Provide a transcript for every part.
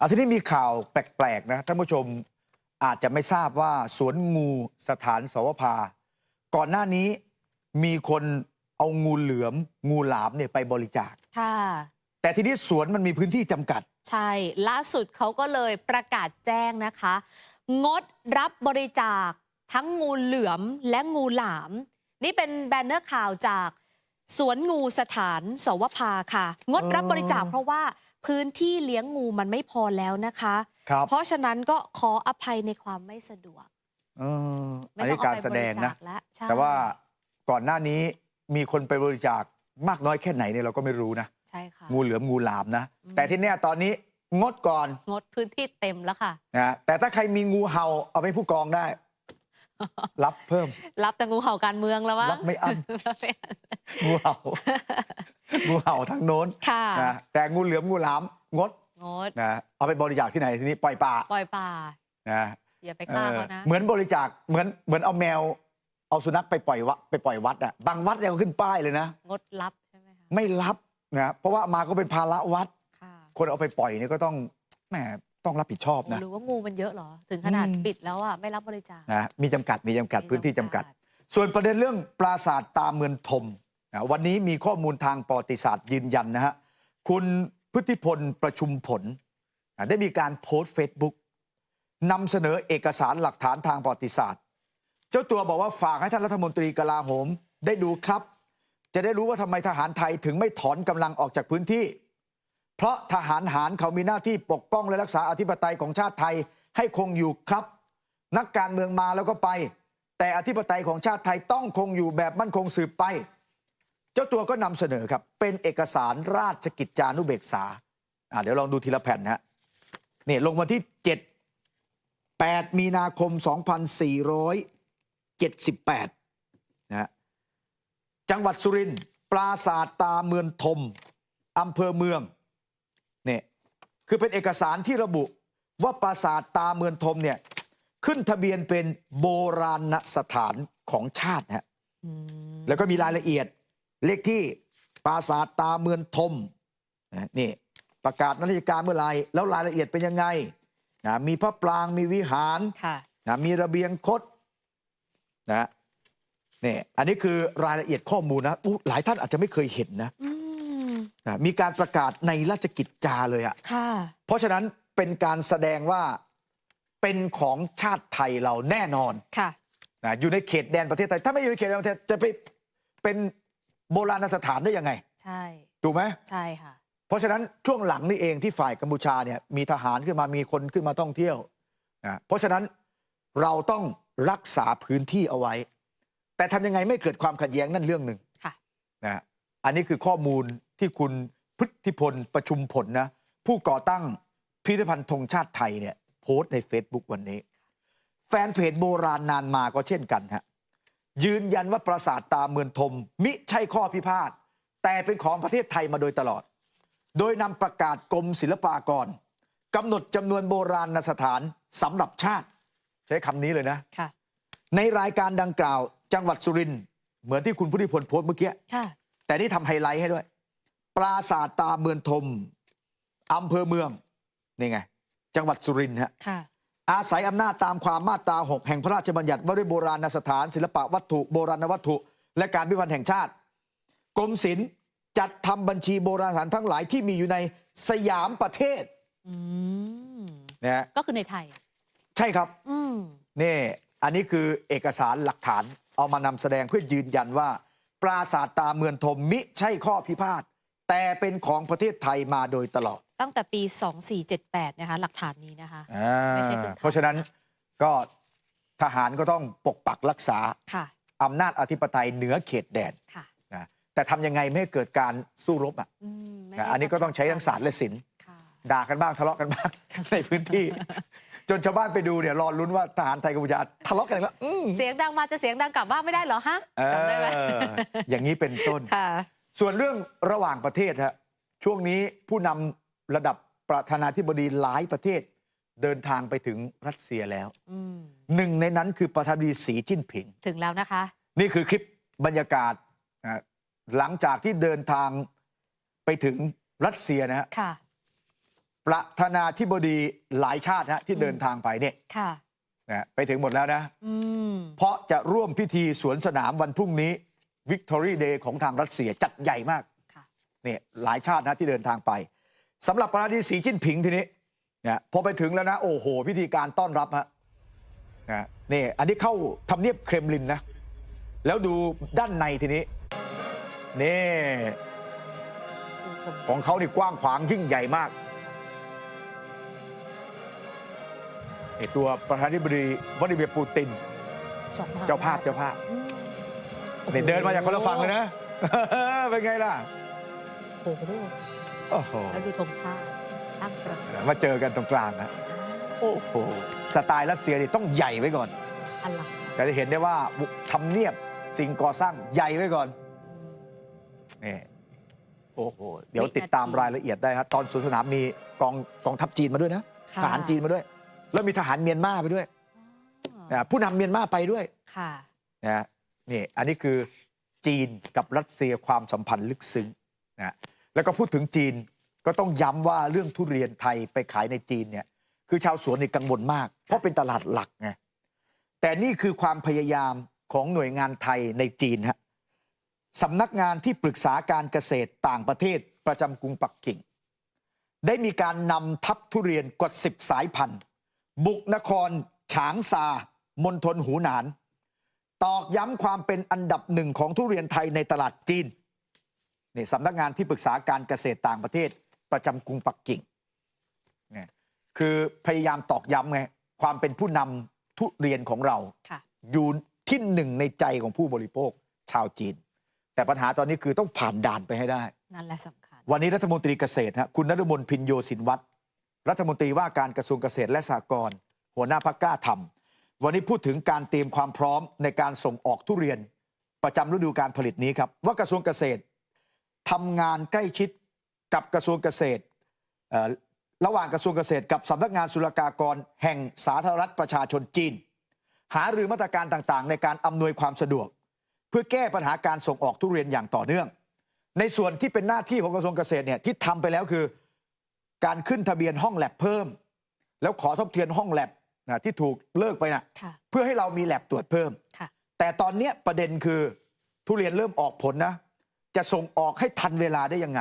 อาทีนี้มีข่าวแปลกๆนะท่านผู้ชมอาจจะไม่ทราบว่าสวนงูสถานสวภา ก่อนหน้านี้มีคนเอางูเหลือม งูหลามเนี่ยไปบริจาคค่ะ แต่ทีนี้สวนมันมีพื้นที่จำกัด ใช่ ล่าสุดเขาก็เลยประกาศแจ้งนะคะ งดรับบริจาคทั้งงูเหลือมและงูหลาม นี่เป็นแบนเนอร์ข่าวจากสวนงูสถานสวภาค่ะ งดรับบริจาคเพราะว่า พื้นที่เลี้ยงงูมันไม่พอแล้วนะคะครับเพราะฉะนั้นก็ขออภัยในความไม่สะดวกเออไม่อันต้อนี้งเอาการไปแสบดริงจานะคแล้วใช่แต่ว่าก่อนหน้านี้มีคนไปบริจาคมากน้อยแค่ไหนเนี่ยเราก็ไม่รู้นะใช่ค่ะงูเหลือมงูหลามนะอืมแต่ที่เนี้ยตอนนี้งดก่อน งดพื้นที่เต็มแล้วค่ะนะแต่ถ้าใครมีงูเห่าเอาไปผู้กองได้ รับเพิ่ม รับแต่งูเห่าการเมืองแล้วมั้งรับไม่อั้นรับไม่อั้นงูเห่า งูเห่าทางโน้นค่ะนะแต่งูเหลือมงูหลามงดงดนะเอาไปบริจาคที่ไหนทีนี้ปล่อยป่าปล่อยป่านะอย่าไปฆ่าเขานะเหมือนบริจาคเหมือนเหมือนเอาแมว เอาสุนัขไปปล่อยวัดไปปล่อยวัดอะบางวัดเนี่ยเขาขึ้นป้ายเลยนะงดรับใช่ไหมคะไม่รับนะเพราะว่ามาก็เป็นภาระวัดค่ะคนเอาไปปล่อยเนี่ยก็ต้องแหมต้องรับผิดชอบนะหรือว่างูมันเยอะเหรอ ถึงขนาดอืมปิดแล้วอะไม่รับบริจาคนะมีจำกัดมีจำกัดมีพื้นที่จำกัดจำกัด ส่วนประเด็นเรื่องปราสาทตาเมืองทมนะ วันนี้มีข้อมูลทางประวัติศาสตร์ยืนยันนะฮะคุณพุทธิพลประชุมผลนะได้มีการโพสต์เฟซบุ๊กนำเสนอเอกสารหลักฐานทางประวัติศาสตร์ เจ้าตัวบอกว่าฝากให้ท่านรัฐมนตรีกลาโหมได้ดูครับ จะได้รู้ว่าทำไมทหารไทยถึงไม่ถอนกำลังออกจากพื้นที่ เพราะทหารหารเขามีหน้าที่ปกป้องและรักษาอธิปไตยของชาติไทยให้คงอยู่ครับ นักการเมืองมาแล้วก็ไป แต่อธิปไตยของชาติไทยต้องคงอยู่แบบมั่นคงสืบไป เจ้าตัวก็นำเสนอครับ เป็นเอกสารราชกิจจานุเบกษาอ่าเดี๋ยวลองดูทีละแผ่นนะฮะนี่ลงวันที่ 7 8 มีนาคม 2478นะฮะจังหวัดสุรินทร์ปราสาทตาเมืองทมอำเภอเมืองเนี่ยคือเป็นเอกสารที่ระบุว่าปราสาทตาเมืองทมเนี่ยขึ้นทะเบียนเป็นโบราณสถานของชาติฮะอืมแล้วก็มีรายละเอียด เลขที่ปราสาทตาเมืองทมนะนี่ประกาศนาฬิกาเมื่อไหรแล้วรายละเอียดเป็นยังไงนะมีพระปรางมีวิหารค่ะนะมีระเบียงคดนะนี่อันนี้คือรายละเอียดข้อมูลนะอู้หลายท่านอาจจะไม่เคยเห็นนะอืมนะมีการประกาศในราชกิจจาเลยอะค่ะเพราะฉะนั้นเป็นการแสดงว่าเป็นของชาติไทยเราแน่นอนค่ะนะอยู่ในเขตแดนประเทศไทย ถ้าไม่อยู่ในเขตแดนประเทศจะไปเป็น โบราณสถานได้ยังไง ใช่ถูกไหมใช่ค่ะ เพราะฉะนั้นช่วงหลังนี่เองที่ฝ่ายกัมพูชาเนี่ยมีทหารขึ้นมามีคนขึ้นมาท่องเที่ยวนะเพราะฉะนั้นเราต้องรักษาพื้นที่เอาไว้ แต่ทำยังไงไม่เกิดความขัดแย้งนั่นเรื่องหนึ่งค่ะ นะอันนี้คือข้อมูลที่คุณพฤทธิพลประชุมผลนะ ผู้ก่อตั้งพิพิธภัณฑ์ธงชาติไทยเนี่ยโพสต์ใน Facebook วันนี้ แฟนเพจโบราณนานมาก็เช่นกันฮะ ยืนยันว่าปราสาทตาเมืองทมมิใช่ข้อพิพาทแต่เป็นของประเทศไทยมาโดยตลอด โดยนำประกาศกรมศิลปากรกำหนดจำนวนโบราณสถานสำหรับชาติ ใช้คำนี้เลยนะค่ะในรายการดังกล่าว จังหวัดสุรินทร์เหมือนที่คุณพุทธิพลโพสต์เมื่อกี้ค่ะแต่นี่ทำไฮไลท์ให้ด้วย ปราสาทตาเมืองทมอำเภอเมืองนี่ไง จังหวัดสุรินทร์ฮะค่ะ อาศัยอำนาจตามความมาตรา 6 แห่งพระราชบัญญัติว่าด้วยโบราณสถาน ศิลปะวัตถุ โบราณวัตถุ และการพิพันธ์แห่งชาติ กรมศิลป์จัดทำบัญชีโบราณสถานทั้งหลายที่มีอยู่ในสยามประเทศอืมนะฮะก็คือในไทย ใช่ครับ อืมนี่อันนี้คือเอกสารหลักฐานเอามานำแสดงเพื่อยืนยันว่า ปราสาทตาเมืองทมมิใช่ข้อพิพาทแต่เป็นของประเทศไทยมาโดยตลอด ตั้งแต่ปี 2478 นะคะ หลักฐานนี้นะคะ อ่าไม่ใช่เพิ่งทำ เพราะฉะนั้นก็ทหารก็ต้องปกปักรักษาค่ะ อำนาจอธิปไตยเหนือเขตแดนค่ะนะแต่ทำยังไงไม่ให้เกิดการสู้รบอะอืมไม่นะให้อันนี้ก็ต้องใช้ทั้งศาสตร์และศิลป์ ค่ะ ด่ากันบ้างทะเลาะกันบ้าง ในพื้นที่ จนชาวบ้านไปดูเนี่ยรอลุ้นว่าทหารไทยกัมพูชาทะเลาะกันอีกแล้วอืมเสียงดังมาจะเสียงดังกลับบ้านไม่ได้เหรอฮะจำได้ไหมเอออย่างนี้เป็นต้น ค่ะ ส่วนเรื่องระหว่างประเทศฮะช่วงนี้ผู้นำ ระดับประธานาธิบดีหลายประเทศเดินทางไปถึงรัสเซียแล้วอืมหนึ่งในนั้นคือประธานาธิบดีสีจิ้นผิง ถึงแล้วนะคะ นี่คือคลิปบรรยากาศนะหลังจากที่เดินทางไปถึงรัสเซียนะฮะค่ะ ประธานาธิบดีหลายชาตินะที่อืมเดินทางไปเนี่ยค่ะนะไปถึงหมดแล้วนะ อืม เพราะจะร่วมพิธีสวนสนามวันพรุ่งนี้ Victory Day ของทางรัสเซียจัดใหญ่มากค่ะ เนี่ยหลายชาตินะที่เดินทางไป สำหรับประธานาธิบดีสีจิ้นผิงทีนี้เนี่ยพอไปถึงแล้วนะ โอ้โห พิธีการต้อนรับฮะนะนี่อันนี้เข้าทำเนียบเครมลินนะ แล้วดูด้านในทีนี้ นี่ ของเขานี่กว้างขวางยิ่งใหญ่มากนี่ตัวประธานาธิบดีวลาดิเมียร์ปูตินสองมหเจ้าภาพเจ้าภาพอืมนี่เดินมาจากคนละฝั่งเลยนะ เป็นไงล่ะ โอ้โห โอ้โหแล้วดูธงชาติตั้งประกาศมาเจอกันตรงกลางนะโอ้โหสไตล์รัสเซียนี่ต้องใหญ่ไว้ก่อนอลังจะได้เห็นได้ว่าทำเนียบสิ่งก่อสร้างใหญ่ไว้ก่อนนี่โอ้โหเดี๋ยวติดตามรายละเอียดได้ครับตอนสวนสนามมีกองกองทัพจีนมาด้วยนะค่ะทหารจีนมาด้วย แล้วมีทหารเมียนมาไปด้วยอ๋อนะผู้นำเมียนมาไปด้วยค่ะนะนี่อันนี้คือจีนกับรัสเซียความสัมพันธ์ลึกซึ้งนะ แล้วก็พูดถึงจีนก็ต้องย้ำว่าเรื่องทุเรียนไทยไปขายในจีนเนี่ยคือชาวสวนนี่กังวลมาก เพราะเป็นตลาดหลักไงแต่นี่คือความพยายามของหน่วยงานไทยในจีนฮะสำนักงานที่ปรึกษาการเกษตรต่างประเทศประจำกรุงปักกิ่ง ได้มีการนำทัพทุเรียนกว่าสิบสายพันธุ์ บุกนคร ฉางซามณฑลหูหนาน ตอกย้ำความเป็นอันดับหนึ่งของทุเรียนไทยในตลาดจีน นี่สำนักงานที่ปรึกษาการเกษตรต่างประเทศประจำกรุงปักกิ่งเนี่ยคือพยายามตอกย้ำไงความเป็นผู้นำทุเรียนของเราค่ะอยู่ที่หนึ่งในใจของผู้บริโภคชาวจีน แต่ปัญหาตอนนี้คือต้องผ่านด่านไปให้ได้ นั่นแหละสำคัญ วันนี้รัฐมนตรีเกษตรฮะคุณนรมนพินโยสินวัตรรัฐมนตรีว่าการกระทรวงเกษตรและสหกรณ์หัวหน้าพักกล้าทำวันนี้พูดถึงการเตรียมความพร้อมในการส่งออกทุเรียน ประจำฤดูการผลิตนี้ครับว่ากระทรวงเกษตร ทำงานใกล้ชิดกับกระทรวงเกษตรเอ่อระหว่างกระทรวงเกษตร กับสำนักงานศุลกากรแห่งสาธารณรัฐประชาชนจีน หารือมาตรการต่างๆ ในการอำนวยความสะดวก เพื่อแก้ปัญหาการส่งออกทุเรียนอย่างต่อเนื่อง ในส่วนที่เป็นหน้าที่ของกระทรวงเกษตรเนี่ยที่ทำไปแล้วคือ การขึ้นทะเบียนห้องแลบเพิ่ม แล้วขอทบทวนห้องแลบนะที่ถูกเลิกไปนะค่ะเพื่อให้เรามีแลบตรวจเพิ่มค่ะแต่ตอนเนี้ยประเด็นคือทุเรียนเริ่มออกผลนะ จะส่งออกให้ทันเวลาได้ยังไง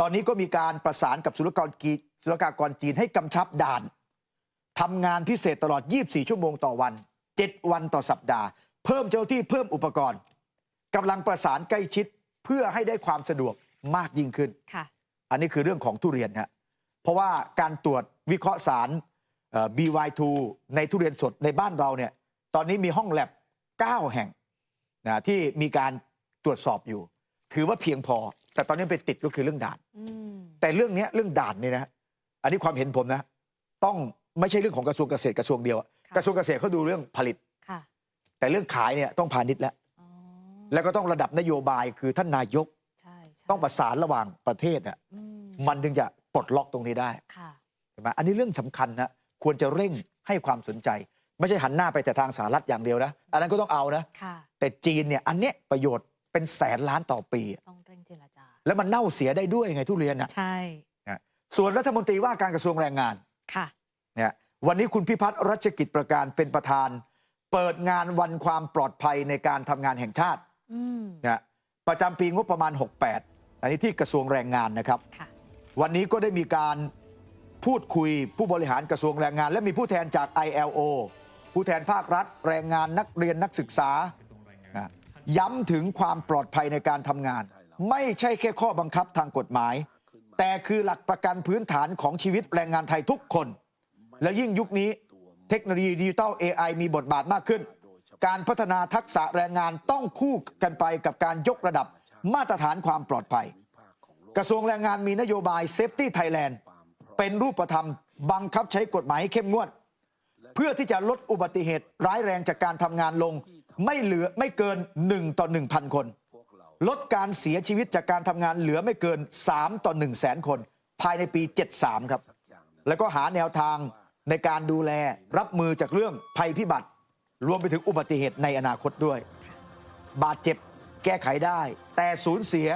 ตอนนี้ก็มีการประสานกับศุลกากรกีศุลกากรจีนให้กำชับด่านทำงานพิเศษตลอด 24 ชั่วโมงต่อวัน 7 วันต่อสัปดาห์ เพิ่มเจ้าที่เพิ่มอุปกรณ์กำลังประสานใกล้ชิดเพื่อให้ได้ความสะดวกมากยิ่งขึ้นค่ะอันนี้คือเรื่องของทุเรียนฮะ เพราะว่าการตรวจวิเคราะห์สารเอ่อ BY2 ในทุเรียนสดในบ้านเราเนี่ย ตอนนี้มีห้องแลบ 9 แห่งนะที่มีการตรวจสอบอยู่ ถือว่าเพียงพอ แต่ตอนนี้ไปติดก็คือเรื่องด่านอืมแต่เรื่องเนี้ยเรื่องด่านเนี่ยนะ อันนี้ความเห็นผมนะ ต้องไม่ใช่เรื่องของกระทรวงเกษตรกระทรวงเดียวอะค่ะกระทรวงเกษตรเขาดูเรื่องผลิตค่ะแต่เรื่องขายเนี่ยต้องพาณิชย์แล้วอ๋อแล้วก็ต้องระดับนโยบายคือท่านนายกใช่ใช่ต้องประสานระหว่างประเทศอะอืมมันถึงจะปลดล็อกตรงนี้ได้ค่ะใช่ไหมอันนี้เรื่องสำคัญนะควรจะเร่งให้ความสนใจ ไม่ใช่หันหน้าไปแต่ทางสหรัฐอย่างเดียวนะ อันนั้นก็ต้องเอานะค่ะแต่จีนเนี่ยอันเนี้ยประโยชน์ เป็นแสนล้านต่อปี ต้องเร่งเจรจา แล้วมันเน่าเสียได้ด้วยไงทุเรียนอะใช่นะส่วนรัฐมนตรีว่าการกระทรวงแรงงานค่ะ เนี่ยวันนี้คุณพิพัฒน์รัชกิจประการเป็นประธาน เปิดงานวันความปลอดภัยในการทำงานแห่งชาติอืม นะประจำปีงบประมาณ 68 อันนี้ที่กระทรวงแรงงานนะครับ ค่ะ วันนี้ก็ได้มีการพูดคุยผู้บริหารกระทรวงแรงงาน และมีผู้แทนจาก ILO ผู้แทนภาครัฐ แรงงานนักเรียนนักศึกษานะ ย้ำถึงความปลอดภัยในการทำงาน ไม่ใช่แค่ข้อบังคับทางกฎหมาย แต่คือหลักประกันพื้นฐานของชีวิตแรงงานไทยทุกคน และยิ่งยุคนี้เทคโนโลยีดิจิทัล AI มีบทบาทมากขึ้น การพัฒนาทักษะแรงงานต้องคู่กันไปกับการยกระดับมาตรฐานความปลอดภัย กระทรวงแรงงานมีนโยบาย Safety Thailand เป็นรูปธรรมบังคับใช้กฎหมายเข้มงวด เพื่อที่จะลดอุบัติเหตุร้ายแรงจากการทำงานลง ไม่เหลือไม่เกิน 1 ต่อ 1,000 คน ลดการเสียชีวิตจากการทำงานเหลือไม่เกิน 3 ต่อ 1 0 0 0 0แสนคน ภายในปี 73 ครับ แล้วก็หาแนวทางในการดูแลรับมือจากเรื่องภัยพิบัติ รวมไปถึงอุบัติเหตุในอนาคตด้วย บาดเจ็บแก้ไขได้ แต่สูญเสีย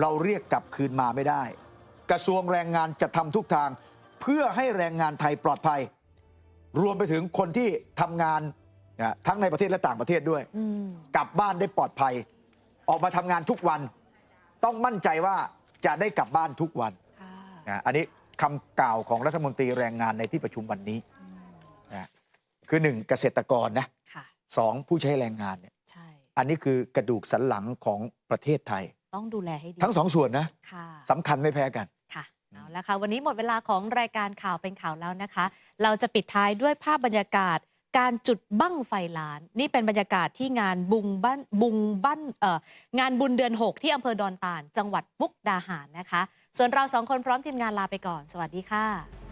เราเรียกกลับคืนมาไม่ได้ กระทรวงแรงงานจะทำทุกทาง เพื่อให้แรงงานไทยปลอดภัย รวมไปถึงคนที่ทำงาน นะทั้งในประเทศและต่างประเทศด้วยอืมกลับบ้านได้ปลอดภัย ออกมาทำงานทุกวัน ต้องมั่นใจว่าจะได้กลับบ้านทุกวันค่ะนะอันนี้คำกล่าวของรัฐมนตรีแรงงานในที่ประชุมวันนี้อืมนะคือหนึ่งเกษตรกรนะค่ะสองผู้ใช้แรงงานเนี่ยใช่อันนี้คือกระดูกสันหลังของประเทศไทย ต้องดูแลให้ดี ทั้งสองส่วนนะค่ะสำคัญไม่แพ้กันค่ะเอาละค่ะวันนี้หมดเวลาของรายการข่าวเป็นข่าวแล้วนะคะ เราจะปิดท้ายด้วยภาพบรรยากาศ การจุดบั้งไฟล้าน นี่เป็นบรรยากาศที่งานบุงบ้านบุงบ้านเอ่องานบุญเดือน 6 ที่อำเภอดอนตาล จังหวัดมุกดาหารนะคะ ส่วนเราสองคนพร้อมทีมงานลาไปก่อน สวัสดีค่ะ